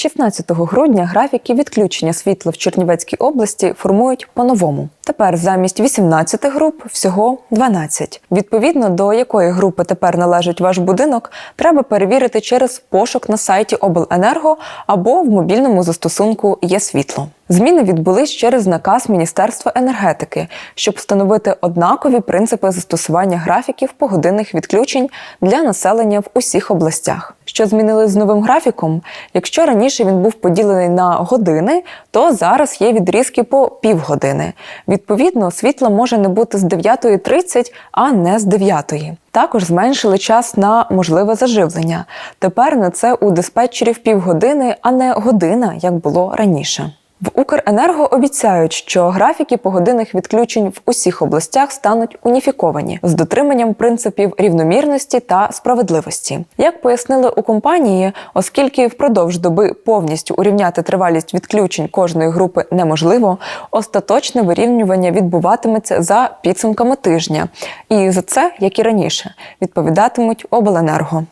16 грудня графіки відключення світла в Чернівецькій області формують по-новому. Тепер замість 18 груп всього 12. Відповідно до якої групи тепер належить ваш будинок, треба перевірити через пошук на сайті Обленерго або в мобільному застосунку Є світло. Зміни відбулись через наказ Міністерства енергетики, щоб встановити однакові принципи застосування графіків погодинних відключень для населення в усіх областях. Що змінилось з новим графіком? Якщо раніше він був поділений на години, то зараз є відрізки по півгодини. Відповідно, світла може не бути з 9.30, а не з 9. Також зменшили час на можливе заживлення. Тепер на це у диспетчерів півгодини, а не година, як було раніше. В Укренерго обіцяють, що графіки погодинних відключень в усіх областях стануть уніфіковані з дотриманням принципів рівномірності та справедливості. Як пояснили у компанії, оскільки впродовж доби повністю урівняти тривалість відключень кожної групи неможливо, остаточне вирівнювання відбуватиметься за підсумками тижня, і за це, як і раніше, відповідатимуть обленерго.